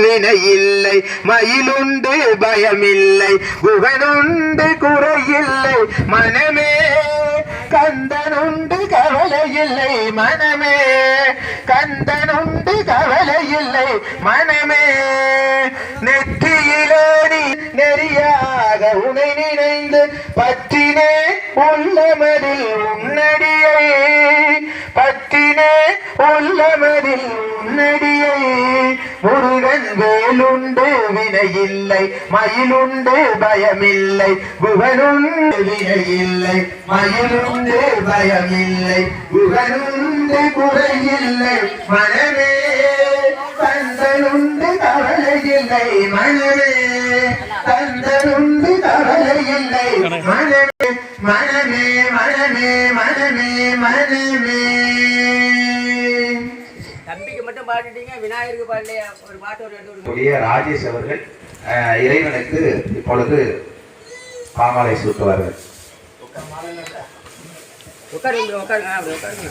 வினை இல்லை. மயிலுண்டு பயமில்லை. குகனுண்டு குறையில்லை. மனமே கந்தனுண்டு கவலை இல்லை மனமே கந்தனுண்டு கவலை இல்லை மனமே நெற்றியிலே நீ நெறியாக உனை நினைந்து பற்றினே உள்ளமதில் உன்னடியை. பற்றினே உள்ளமதில் உன்னடியை. முருகன் வேலுண்டு வினையில்லை. மயிலுண்டு பயமில்லை. குகனுண்டு வினையில்லை. மயிலுண்டு பயமில்லை. குகனுண்டு குறையில்லை மனமே தந்தனுண்டு கவலையில்லை. மனமே தந்தனுண்டு கவலையில்லை. மனமே மனமே மனமே மனமே மனமே. மட்டும் பாடிட்டீங்க விநாயகருக்கு பாடலையா? ஒரு பாட்டு ஒரு உடைய ராஜேஷ் அவர்கள் இறைவனுக்கு இப்பொழுது பாமாலை சூட்டுவார்கள். உட்காருங்க உட்காருங்க அப்படி உட்காருங்க.